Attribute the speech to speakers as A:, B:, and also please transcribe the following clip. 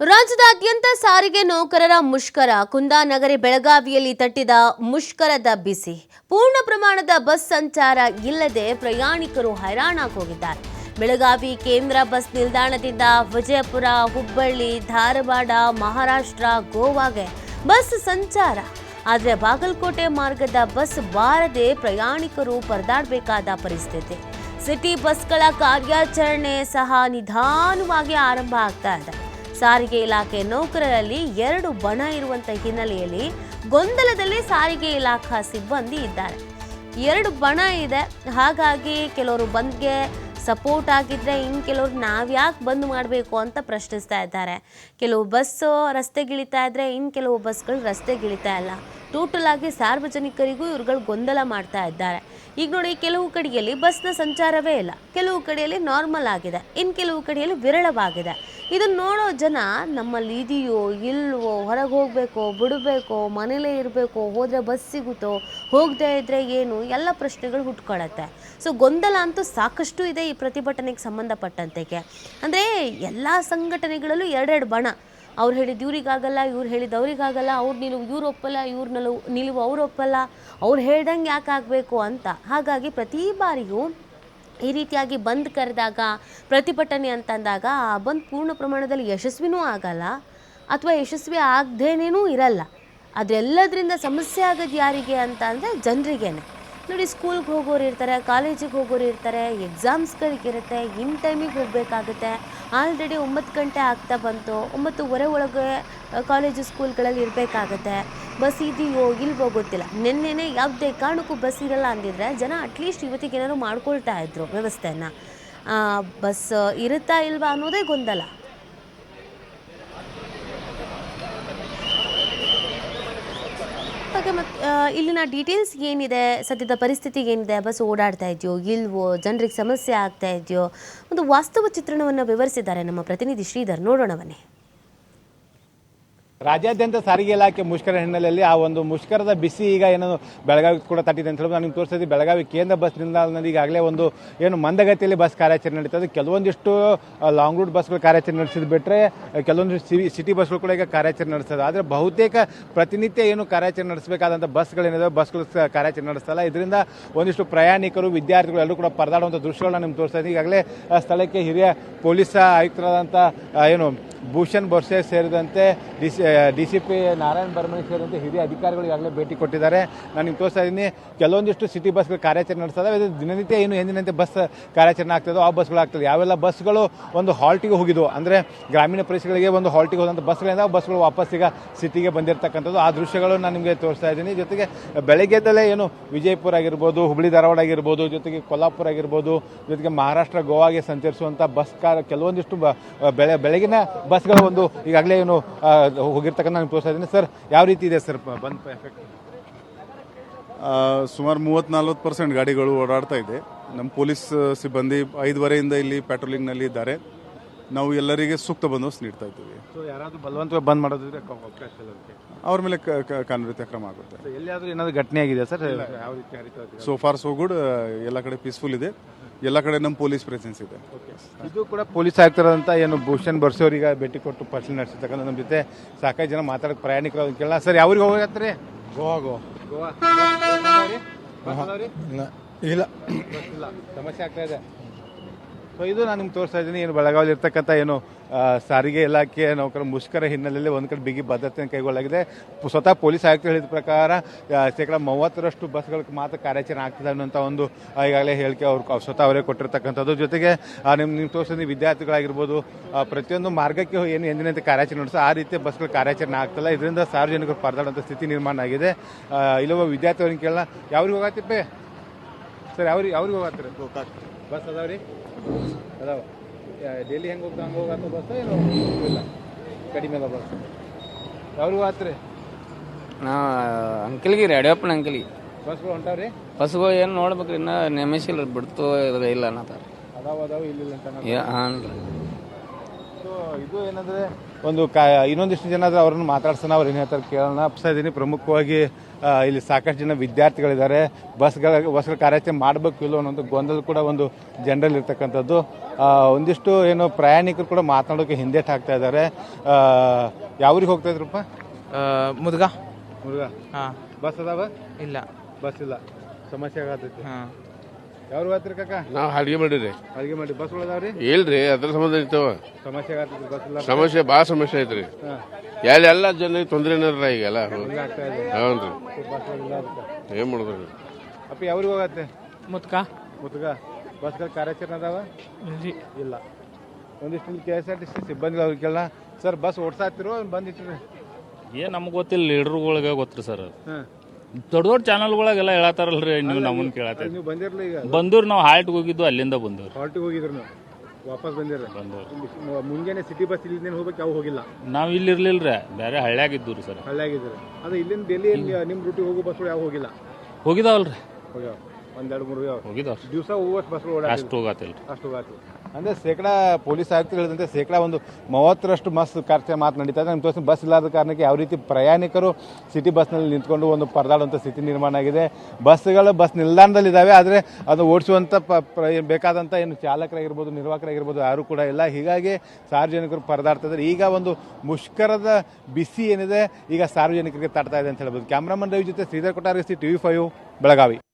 A: ರಾಜ್ಯದಾದ್ಯಂತ ಸಾರಿಗೆ ನೌಕರರ ಮುಷ್ಕರ. ಕುಂದಾನಗರಿ ಬೆಳಗಾವಿಯಲ್ಲಿ ತಟ್ಟಿದ ಮುಷ್ಕರದ ಬಿಸಿ. ಪೂರ್ಣ ಪ್ರಮಾಣದ ಬಸ್ ಸಂಚಾರ ಇಲ್ಲದೆ ಪ್ರಯಾಣಿಕರು ಹೈರಾಣಾಗೋಗಿದ್ದಾರೆ. ಬೆಳಗಾವಿ ಕೇಂದ್ರ ಬಸ್ ನಿಲ್ದಾಣದಿಂದ ವಿಜಯಪುರ, ಹುಬ್ಬಳ್ಳಿ, ಧಾರವಾಡ, ಮಹಾರಾಷ್ಟ್ರ, ಗೋವಾಗೆ ಬಸ್ ಸಂಚಾರ. ಆದರೆ ಬಾಗಲಕೋಟೆ ಮಾರ್ಗದ ಬಸ್ ಬಾರದೆ ಪ್ರಯಾಣಿಕರು ಪರದಾಡಬೇಕಾದ ಪರಿಸ್ಥಿತಿ. ಸಿಟಿ ಬಸ್ಗಳ ಕಾರ್ಯಾಚರಣೆ ಸಹ ನಿಧಾನವಾಗಿ ಆರಂಭ ಆಗ್ತಾ ಇದೆ. ಸಾರಿಗೆ ಇಲಾಖೆ ನೌಕರರಲ್ಲಿ ಎರಡು ಬಣ ಇರುವಂತ ಹಿನ್ನೆಲೆಯಲ್ಲಿ ಗೊಂದಲದಲ್ಲಿ ಸಾರಿಗೆ ಇಲಾಖಾ ಸಿಬ್ಬಂದಿ ಇದ್ದಾರೆ. ಎರಡು ಬಣ ಇದೆ. ಹಾಗಾಗಿ ಕೆಲವರು ಬಂದ್ಗೆ ಸಪೋರ್ಟ್ ಆಗಿದ್ರೆ ಇನ್ನು ಕೆಲವರು ನಾವ್ಯಾಕೆ ಬಂದ್ ಮಾಡಬೇಕು ಅಂತ ಪ್ರಶ್ನಿಸ್ತಾ ಇದ್ದಾರೆ. ಕೆಲವು ಬಸ್ಸು ರಸ್ತೆಗಿಳಿತಾ ಇದ್ರೆ ಇನ್ನು ಕೆಲವು ಬಸ್ಗಳು ರಸ್ತೆಗಿಳಿತಾ ಇಲ್ಲ. ಟೋಟಲ್ ಆಗಿ ಸಾರ್ವಜನಿಕರಿಗೂ ಇವ್ರುಗಳು ಗೊಂದಲ ಮಾಡ್ತಾ ಇದ್ದಾರೆ. ಈಗ ನೋಡಿ, ಕೆಲವು ಕಡೆಯಲ್ಲಿ ಬಸ್ನ ಸಂಚಾರವೇ ಇಲ್ಲ. ಕೆಲವು ಕಡೆಯಲ್ಲಿ ನಾರ್ಮಲ್ ಆಗಿದೆ. ಇನ್ನು ಕೆಲವು ಕಡೆಯಲ್ಲಿ ವಿರಳವಾಗಿದೆ. ಇದನ್ನು ನೋಡೋ ಜನ ನಮ್ಮಲ್ಲಿ ಇದೆಯೋ, ಇಲ್ವೋ, ಹೊರಗೆ ಹೋಗಬೇಕೋ, ಬಿಡಬೇಕೋ, ಮನೇಲೇ ಇರಬೇಕೋ, ಹೋದರೆ ಬಸ್ ಸಿಗುತ್ತೋ, ಹೋಗದೇ ಇದ್ದರೆ ಏನು, ಎಲ್ಲ ಪ್ರಶ್ನೆಗಳು ಹುಟ್ಕೊಳತ್ತೆ. ಸೊ ಗೊಂದಲ ಅಂತೂ ಸಾಕಷ್ಟು ಇದೆ ಈ ಪ್ರತಿಭಟನೆಗೆ ಸಂಬಂಧಪಟ್ಟಂತೆಗೆ. ಅಂದರೆ, ಎಲ್ಲ ಸಂಘಟನೆಗಳಲ್ಲೂ ಎರಡೆರಡು ಬಣ. ಅವ್ರು ಹೇಳಿದ ಇವ್ರಿಗಾಗಲ್ಲ, ಇವ್ರು ಹೇಳಿದ ಅವರಿಗಾಗಲ್ಲ, ಅವ್ರು ನಿಲುವು, ಇವ್ರು ಒಪ್ಪಲ್ಲ, ಇವ್ರ ನಿಲುವು ನಿಲುವು ಅವ್ರು ಒಪ್ಪಲ್ಲ, ಅವ್ರು ಹೇಳ್ದಂಗೆ ಯಾಕೆ ಆಗಬೇಕು ಅಂತ. ಹಾಗಾಗಿ ಪ್ರತಿ ಬಾರಿಯೂ ಈ ರೀತಿಯಾಗಿ ಬಂದ್ ಕರೆದಾಗ, ಪ್ರತಿಭಟನೆ ಅಂತಂದಾಗ ಆ ಬಂದ್ ಪೂರ್ಣ ಪ್ರಮಾಣದಲ್ಲಿ ಯಶಸ್ವಿನೂ ಆಗಲ್ಲ, ಅಥವಾ ಯಶಸ್ವಿ ಆಗದೇನೇನೂ ಇರಲ್ಲ. ಅದೆಲ್ಲದರಿಂದ ಸಮಸ್ಯೆ ಆಗೋದು ಯಾರಿಗೆ ಅಂತ ಅಂದರೆ ಜನರಿಗೇನೆ. ನೋಡಿ, ಸ್ಕೂಲ್ಗೆ ಹೋಗೋರು ಇರ್ತಾರೆ, ಕಾಲೇಜಿಗೆ ಹೋಗೋರು ಇರ್ತಾರೆ ಎಕ್ಸಾಮ್ಸ್ಗಳಿಗಿರುತ್ತೆ ಇನ್ ಟೈಮಿಗೆ ಹೋಗಬೇಕಾಗುತ್ತೆ. ಆಲ್ರೆಡಿ ಒಂಬತ್ತು ಗಂಟೆ ಆಗ್ತಾ ಬಂತು. ಒಂಬತ್ತುವರೆ ಒಳಗೆ ಕಾಲೇಜು ಸ್ಕೂಲ್ಗಳಲ್ಲಿ ಇರಬೇಕಾಗತ್ತೆ. ಬಸ್ ಇದೆಯೋ ಇಲ್ವೋ ಗೊತ್ತಿಲ್ಲ. ನಿನ್ನೆನೆ ಯಾವುದೇ ಕಾರಣಕ್ಕೂ ಬಸ್ ಇರಲ್ಲ ಅಂದಿದ್ರೆ ಜನ ಅಟ್ಲೀಸ್ಟ್ ಇವತ್ತಿಗೇನಾದ್ರು ಮಾಡ್ಕೊಳ್ತಾ ಇದ್ರು ವ್ಯವಸ್ಥೆಯನ್ನು. ಬಸ್ ಇರುತ್ತಾ ಇಲ್ವಾ ಅನ್ನೋದೇ ಗೊಂದಲ. ಹಾಗೆ ಮತ್ತು ಇಲ್ಲಿನ ಡೀಟೇಲ್ಸ್ ಏನಿದೆ? ಸದ್ಯದ ಪರಿಸ್ಥಿತಿ ಏನಿದೆ? ಬಸ್ ಓಡಾಡ್ತಾ ಇದೆಯೋ? ಇಲ್ವೋ? ಜನರಿಗೆ ಸಮಸ್ಯೆ ಆಗ್ತಾ ಇದೆಯೋ? ಒಂದು ವಾಸ್ತವ ಚಿತ್ರಣವನ್ನು ವಿವರಿಸಿದ್ದಾರೆ ನಮ್ಮ ಪ್ರತಿನಿಧಿ ಶ್ರೀಧರ್. ನೋಡೋಣ ಬನ್ನಿ.
B: ರಾಜ್ಯಾದ್ಯಂತ ಸಾರಿಗೆ ಇಲಾಖೆ ಮುಷ್ಕರ ಹಿನ್ನೆಲೆಯಲ್ಲಿ ಆ ಒಂದು ಮುಷ್ಕರದ ಬಿಸಿ ಈಗ ಏನೋ ಬೆಳಗಾವಿ ಕೂಡ ತಟ್ಟಿದೆ ಅಂತ ಹೇಳಿ ನಾನು ತೋರಿಸ್ತಿದ್ದೆ ಬೆಳಗಾವಿ ಕೇಂದ್ರ ಬಸ್ ನಿಲ್ದಾಣದಲ್ಲಿ ಈಗಾಗಲೇ ಒಂದು ಏನು ಮಂದಗತಿಯಲ್ಲಿ ಬಸ್ ಕಾರ್ಯಾಚರಣೆ ನಡೀತದೆ ಕೆಲವೊಂದಿಷ್ಟು ಲಾಂಗ್ ರೂಟ್ ಬಸ್ಗಳು ಕಾರ್ಯಾಚರಣೆ ನಡೆಸಿದ್ ಬಿಟ್ಟರೆ ಕೆಲವೊಂದು ಸಿಟಿ ಬಸ್ಗಳು ಕೂಡ ಈಗ ಕಾರ್ಯಾಚರಣೆ ನಡೆಸ್ತದೆ ಆದರೆ ಬಹುತೇಕ ಪ್ರತಿನಿತ್ಯ ಏನು ಕಾರ್ಯಾಚರಣೆ ನಡೆಸಬೇಕಾದಂಥ ಬಸ್ಗಳೇನಿದೆ ಬಸ್ಗಳು ಕಾರ್ಯಾಚರಣೆ ನಡೆಸ್ತಲ್ಲ ಇದರಿಂದ ಒಂದಿಷ್ಟು ಪ್ರಯಾಣಿಕರು, ವಿದ್ಯಾರ್ಥಿಗಳು ಎಲ್ಲರೂ ಕೂಡ ಪರದಾಡುವಂಥ ದೃಶ್ಯಗಳನ್ನ ನಿಮ್ಗೆ ತೋರಿಸ್ತಾ ಇದ್ದೀನಿ. ಈಗಾಗಲೇ ಸ್ಥಳಕ್ಕೆ ಹಿರಿಯ ಪೊಲೀಸ್ ಆಯುಕ್ತರಾದಂಥ ಏನು ಭೂಷಣ್ ಬೊರ್ಸೆ ಸೇರಿದಂತೆ D D C P Narayan Barmani ಸೇರಿದಂತೆ ಹಿರಿಯ ಅಧಿಕಾರಿಗಳು ಈಗಾಗಲೇ ಭೇಟಿ ಕೊಟ್ಟಿದ್ದಾರೆ. ನಾನು ನಿಮ್ಗೆ ತೋರಿಸ್ತಾ ಇದ್ದೀನಿ, ಕೆಲವೊಂದಿಷ್ಟು ಸಿಟಿ ಬಸ್ಗಳು ಕಾರ್ಯಾಚರಣೆ ನಡೆಸ್ತದೆ ಇದು ದಿನನಿತ್ಯ ಏನು ಎಂದಿನಂತೆ ಬಸ್ ಕಾರ್ಯಾಚರಣೆ ಆಗ್ತದೋ ಆ ಬಸ್ಗಳು ಆಗ್ತದೆ ಯಾವೆಲ್ಲ ಬಸ್ಗಳು ಒಂದು ಹಾಲ್ಟಿಗೆ ಹೋಗಿದ್ದು ಅಂದರೆ ಗ್ರಾಮೀಣ ಪ್ರದೇಶಗಳಿಗೆ ಒಂದು ಹಾಲ್ಟಿಗೆ ಹೋದಂಥ ಬಸ್ಗಳಿಂದ ಬಸ್ಗಳು ವಾಪಸ್ ಈಗ ಸಿಟಿಗೆ ಬಂದಿರತಕ್ಕಂಥದ್ದು. ಆ ದೃಶ್ಯಗಳು ನಾನು ನಿಮಗೆ ತೋರಿಸ್ತಾ ಇದ್ದೀನಿ. ಜೊತೆಗೆ ಬೆಳಗ್ಗೆದಲ್ಲೇ ಏನು ವಿಜಯಪುರ ಆಗಿರ್ಬೋದು, ಹುಬ್ಳಿ ಧಾರವಾಡ ಆಗಿರ್ಬೋದು, ಜೊತೆಗೆ ಕೊಲ್ಲಾಪುರ ಆಗಿರ್ಬೋದು, ಜೊತೆಗೆ ಮಹಾರಾಷ್ಟ್ರ ಗೋವಾಗೆ ಸಂಚರಿಸುವಂಥ ಬಸ್ ಕಾರ್ ಕೆಲವೊಂದಿಷ್ಟು ಬೆಳೆ, ಬೆಳಗಿನ ಬಸ್ಗಳು ಒಂದು ಈಗಾಗಲೇ ಏನು ಹೋಗಿರ್ತಕ್ಕಂಥ ನಾನು ತೋರಿಸ್ತಾ ಇದ್ದೀನಿ. ಸರ್ ಯಾವ ರೀತಿ ಇದೆ ಸರ್ ಬಂದ್ ಎಫೆಕ್ಟ್
C: ಸುಮಾರು ಮೂವತ್ತು ನಲ್ವತ್ತು ಪರ್ಸೆಂಟ್ ಗಾಡಿಗಳು ಓಡಾಡ್ತಾ ಇದೆ. ನಮ್ಮ ಪೊಲೀಸ್ ಸಿಬ್ಬಂದಿ ಐದುವರೆಯಿಂದ ಇಲ್ಲಿ ಪ್ಯಾಟ್ರೋಲಿಂಗ್ನಲ್ಲಿ ಇದ್ದಾರೆ. ನಾವು ಎಲ್ಲರಿಗೆ ಸೂಕ್ತ ಬಂದೋಬಸ್ತ್ ನೀಡ್ತಾ ಇದ್ದೀವಿ.
B: ಸೊ ಯಾರಾದರೂ ಬಲವಂತವಾಗಿ ಬಂದ್ ಮಾಡೋದಿದ್ರೆ.
C: ಅವ್ರ ಮೇಲೆ ಕಾನೂನು ಕ್ರಮ ಆಗುತ್ತೆ.
B: ಎಲ್ಲಿಯಾದರೂ ಏನಾದರೂ ಘಟನೆ ಆಗಿದೆ ಸರ್? ಯಾವ ರೀತಿ Haritha
C: so far so good ಎಲ್ಲ ಕಡೆ ಪೀಸ್ಫುಲ್ ಇದೆ. ಎಲ್ಲ ಕಡೆ ನಮ್ಮ ಪೊಲೀಸ್ ಪ್ರೆಸೆನ್ಸ್ ಇದೆ.
B: ಇದು ಕೂಡ ಪೊಲೀಸ್ ಆಯುಕ್ತರಾದಂಥ ಏನು ಭೂಷಣ್ ಬರ್ಸೋರಿಗೆ ಭೇಟಿ ಕೊಟ್ಟು ಪರಿಶೀಲನೆ ನಡೆಸಿರ್ತಕ್ಕಂಥ ನಮ್ಮ ಜೊತೆ ಸಾಕಷ್ಟು ಜನ ಮಾತಾಡಕ್ಕೆ ಪ್ರಯಾಣಿಕರು ಕೇಳಲ್ಲ ಸರ್ ಯಾವ್ರಿಗೆ ಹೋಗತ್ರಿ
D: ಗೋವಾ ಗೋವಾ.
B: ಗೋವಾ.
D: ಇಲ್ಲ.
B: ಇಲ್ಲ. ಸಮಸ್ಯೆ ಆಗ್ತಾ ಇದೆ. ಸೊ ಇದು ನಾನು ನಿಮ್ಗೆ ತೋರಿಸ್ತಾ ಇದ್ದೀನಿ, ಏನು ಬೆಳಗಾವಿ ಇರ್ತಕ್ಕಂಥ ಏನು ಸಾರಿಗೆ ಇಲಾಖೆ ನೌಕರ ಮುಷ್ಕರ ಹಿನ್ನೆಲೆಯಲ್ಲಿ ಒಂದು ಕಡೆ ಬಿಗಿ ಭದ್ರತೆಯನ್ನು ಕೈಗೊಳ್ಳಲಾಗಿದೆ. ಸ್ವತಃ ಪೊಲೀಸ್ ಆಯುಕ್ತರು ಹೇಳಿದ ಪ್ರಕಾರ ಶೇಕಡ ಮೂವತ್ತರಷ್ಟು ಬಸ್ಗಳಿಗೆ ಮಾತ್ರ ಕಾರ್ಯಾಚರಣೆ ಆಗ್ತದೆ ಅನ್ನೋಂಥ ಒಂದು ಈಗಾಗಲೇ ಹೇಳಿಕೆ ಅವ್ರು ಸ್ವತಃ ಅವರೇ ಕೊಟ್ಟಿರ್ತಕ್ಕಂಥದ್ದು. ಜೊತೆಗೆ ನಿಮ್ಮ ನಿಮ್ಮ ತೋರಿಸಿದ ವಿದ್ಯಾರ್ಥಿಗಳಾಗಿರ್ಬೋದು ಪ್ರತಿಯೊಂದು ಮಾರ್ಗಕ್ಕೆ ಏನು ಎಂದಿನಂತೆ ಕಾರ್ಯಾಚರಣೆ ನಡೆಸೋ ಆ ರೀತಿ ಬಸ್ಗಳು ಕಾರ್ಯಾಚರಣೆ ಆಗ್ತಲ್ಲ. ಇದರಿಂದ ಸಾರ್ವಜನಿಕರು ಪರದಾಡುವಂಥ ಸ್ಥಿತಿ ನಿರ್ಮಾಣ ಆಗಿದೆ. ಇಲ್ಲೊಬ್ಬ ವಿದ್ಯಾರ್ಥಿಗಳಿಗೆ ಕೇಳಲ್ಲ, ಯಾವ್ರಿಗೆ ಹೋಗತ್ತಿಪ್ಪೆ ಸರ್, ಯಾವ್ರಿಗೆ ಯಾವ್ರಿಗೆ ಹೋಗತ್ತೀರಿ ಬಸ್ ಅದಾವ್ರಿ ಅದಾವ. ಡೈಲಿ ಹೆಂಗೆ ಹೋಗ್ತಾ ಹಂಗೆ ಹೋಗತ್ತ ಬಸ್ ಏನೋ? ಇಲ್ಲ. ಕಡಿಮೆ ಅದ ಬಸ್. ಯಾವ್ರಿಗೂ ಆತ್ರಿ
E: ನಾ ಅಂಕಲ್ಗೆ ರೀ ಅಡಿಯಪ್ಪನ ಅಂಕಲ್ಗೆ.
B: ಬಸ್ಗಳು ಹೊಂಟಾವ್ರಿ
E: ಬಸ್ಗಳು ಏನು ನೋಡ್ಬೇಕ್ರಿ ಇನ್ನ ನೇಮಿಸಿಲ್ಲ ಬಿಡ್ತು ಇದ್ರ ಇಲ್ಲ ಅನ್ನತ್ತಾರ
B: ಅದಾವ ಅದಾವ ಇಲ್ಲ ಅಂತ
E: ಹಾಂ ರೀ
B: ಇದು ಏನಂದ್ರೆ ಒಂದು ಕಾ ಇನ್ನೊಂದಿಷ್ಟು ಜನ ಆದ್ರೆ ಅವ್ರನ್ನ ಮಾತಾಡ್ಸೋಣ ಅವ್ರು ಏನು ಹೇಳ್ತಾರೆ ಕೇಳೋಣ. ಅಪ್ಸ್ತಾ ಇದ್ದೀನಿ ಪ್ರಮುಖವಾಗಿ ಇಲ್ಲಿ ಸಾಕಷ್ಟು ಜನ ವಿದ್ಯಾರ್ಥಿಗಳಿದ್ದಾರೆ. ಬಸ್ಗಳ ಬಸ್ಗಳ ಕಾರ್ಯಾಚರಣೆ ಮಾಡಬೇಕು ಇಲ್ಲೋ ಅನ್ನೋ ಗೊಂದಲ ಕೂಡ ಒಂದು ಜನರಲ್ ಇರ್ತಕ್ಕಂಥದ್ದು. ಒಂದಿಷ್ಟು ಏನು ಪ್ರಯಾಣಿಕರು ಕೂಡ ಮಾತನಾಡೋಕೆ ಹಿಂದೇಟ್ ಹಾಕ್ತಾ ಇದ್ದಾರೆ. ಯಾವ್ರಿಗೆ ಹೋಗ್ತಾ ಇದ್ರಪ್ಪ?
D: ಮುದುಗ.
B: ಮುದುಗ.
D: ಹಾಂ.
B: ಬಸ್ ಅದಾವ?
D: ಇಲ್ಲ.
B: ಬಸ್ ಇಲ್ಲ. ಸಮಸ್ಯೆ ಆಗತೈತಿ.
D: ಹಾಂ.
B: ಯಾವ ಹೋಗ್ತೀರಿ ಕಾಕ?
F: ನಾವು ಅಡ್ಗೆ ಮಾಡಿರಿ.
B: ಅಡಿಗೆ ಮಾಡಿ. ಬಸ್ ಅದಾವ್ರಿ?
F: ಇಲ್ರಿ ಅದ್ರ ಸಂಬಂಧ ಇರ್ತಾವ
B: ಸಮಸ್ಯೆ ಆಗತೈತಿ ಬಸ್ ಇಲ್ಲ
F: ಸಮಸ್ಯೆ ಭಾಳ ಸಮಸ್ಯೆ ಐತ್ರಿ.
B: ಹಾ.
F: ಎಲ್ಲ ಎಲ್ಲ ಜನರಿಗೆ ತೊಂದ್ರೆ ಏನಾರ ಈಗೆಲ್ಲ
B: ಆಗ್ತಾ ಇದೆ.
F: ಹೌನ್ರಿ
B: ಬಸ್ ಇಲ್ಲ ಅದಕ್ಕೆ
F: ಏನ್ ಮಾಡೋದ್ರಿ
B: ಅಪ್ಪ ಯಾವ್ರಿಗೆ ಹೋಗತ್ತೆ?
D: ಮುತ್ಕ.
B: ಮುತ್ಗ ಬಸ್ಗಳ ಕಾರ್ಯಾಚರಣೆ ಅದಾವ?
D: ಇಲ್ರಿ.
B: ಇಲ್ಲ. ಒಂದಿಷ್ಟು K S R T C ಸಿಬ್ಬಂದಿ ಅವ್ರಿಗೆಲ್ಲ ಸರ್ ಬಸ್ ಓಡ್ಸಾತಿರೋ ಬಂದಿಟ್ರಿ.
G: ಏನ್ ನಮ್ಗೆ ಗೊತ್ತಿಲ್ಲ ಲೀಡರ್ಗಳಿಗೆ ಗೊತ್ತ್ರಿ ಸರ್.
B: ಹಾಂ.
G: ದೊಡ್ಡ ದೊಡ್ಡ ಚಾನಲ್ಗಳಿಗೆಲ್ಲ ಹೇಳತ್ತಾರಲ್ರಿ ನೀವು ನಮ್ಮನ್ನ ಕೇಳತ್ತೆ.
B: ನೀವು ಬಂದಿರಲ್ಲ ಈಗ.
G: ಬಂದೂರ್ ನಾವು ಹಾಲ್ಟ್ಗೆ ಹೋಗಿದ್ದು ಅಲ್ಲಿಂದ ಬಂದೂರ್.
B: ಹಾಲ್ಟಿಗೆ ಹೋಗಿದ್ರು ನೀವು. ವಾಪಸ್ ಬಂದಿರ. ಮುಂಜಾನೆ ಸಿಟಿ ಬಸ್ ಇಲ್ಲಿಂದ ಹೋಗ್ಬೇಕು ಯಾವ ಹೋಗಿಲ್ಲ.
G: ನಾವು ಇಲ್ಲಿ ಇರ್ಲಿಲ್ರಿ ಬೇರೆ ಹಳ್ಳ್ಯಾಗ ಇದ್ದು ರೀ ಸರ್.
B: ಹಳ್ಳಿಯಾಗಿದ್ದೀರಿ. ಅದು ಇಲ್ಲಿಂದ ಡೆಲ್ಲಿ ನಿಮ್ಮ ರೂಟಿಗೆ ಹೋಗೋ ಬಸ್ಗಳು ಯಾವ ಹೋಗಿಲ್ಲ?
G: ಹೋಗಿದಾವಲ್ರಿ.
B: ಹೋಗ್ಯಾವ. ಒಂದೆರಡು ಮೂರು
G: ಹೋಗಿದಾವ್ರಿ.
B: ದಿವಸ ಹೋಗೋಷ್ಟು ಬಸ್ಗಳು ಓಡಾಡಿ
G: ಅಷ್ಟು ಹೋಗತ್ತಿಲ್ರಿ
B: ಅಷ್ಟು ಹೋಗಾತಿ ಅಂದ್ರೆ ಶೇಕಡಾ ಪೊಲೀಸ್ ಆಯುಕ್ತರು ಹೇಳಿದಂತೆ ಶೇಕಡಾ ಒಂದು ಮೂವತ್ತರಷ್ಟು ಬಸ್ ಖರ್ಚು ಮಾತು ನಡೀತಾ ಇದೆ. ತೋರಿಸಿ ಬಸ್ ಇಲ್ಲದ ಕಾರಣಕ್ಕೆ ಯಾವ ರೀತಿ ಪ್ರಯಾಣಿಕರು ಸಿಟಿ ಬಸ್ನಲ್ಲಿ ನಿಂತ್ಕೊಂಡು ಒಂದು ಪರದಾಡುವಂಥ ಸ್ಥಿತಿ ನಿರ್ಮಾಣ ಆಗಿದೆ. ಬಸ್ಗಳು ಬಸ್ ನಿಲ್ದಾಣದಲ್ಲಿ ಇದ್ದಾವೆ ಆದರೆ ಅದು ಓಡಿಸುವಂಥ ಪ ಬೇಕಾದಂಥ ಏನು ಚಾಲಕರಾಗಿರ್ಬೋದು, ನಿರ್ವಾಹಕರಾಗಿರ್ಬೋದು ಯಾರು ಕೂಡ ಇಲ್ಲ. ಹೀಗಾಗಿ ಸಾರ್ವಜನಿಕರು ಪರದಾಡ್ತಾ ಈಗ ಒಂದು ಮುಷ್ಕರದ ಬಿಸಿ ಏನಿದೆ, ಈಗ ಸಾರ್ವಜನಿಕರಿಗೆ ತಡ್ತಾ ಇದೆ ಅಂತ ಹೇಳ್ಬೋದು. ಕ್ಯಾಮ್ರಾಮನ್ ರವಿ ಜೊತೆ ಶ್ರೀಧರ್ ಕೊಟ್ಟಾರಿಸಿ ಟಿ ವಿ ಫೈವ್, ಬೆಳಗಾವಿ.